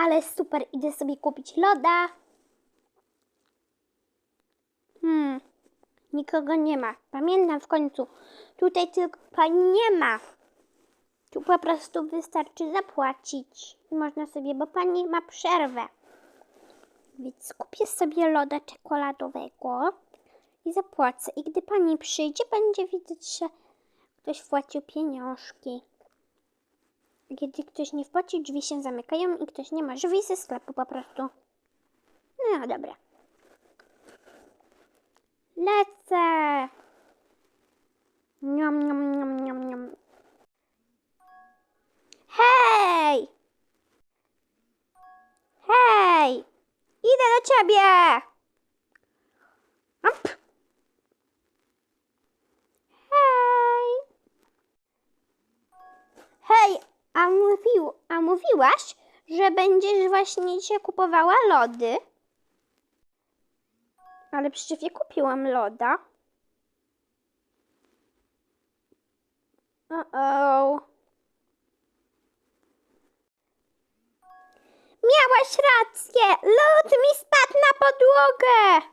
Ale super, idę sobie kupić loda. Hmm, nikogo nie ma. Pamiętam w końcu. Tutaj tylko pani nie ma. Tu po prostu wystarczy zapłacić. Można sobie, bo pani ma przerwę. Więc kupię sobie loda czekoladowego i zapłacę. I gdy pani przyjdzie, będzie widzieć, że ktoś wpłacił pieniążki. Kiedy ktoś nie wpłacił, drzwi się zamykają i ktoś nie ma drzwi ze sklepu po prostu. No dobra. Lecę! Niam, niam, niam, niam, niam. Hej! Hej! Idę do ciebie! Op. Hej! Hej, a, mówił, a mówiłaś, że będziesz właśnie dzisiaj kupowała lody? Ale przecież ja kupiłam loda. Uh-oh. Miałaś rację! Lód mi spadł na podłogę!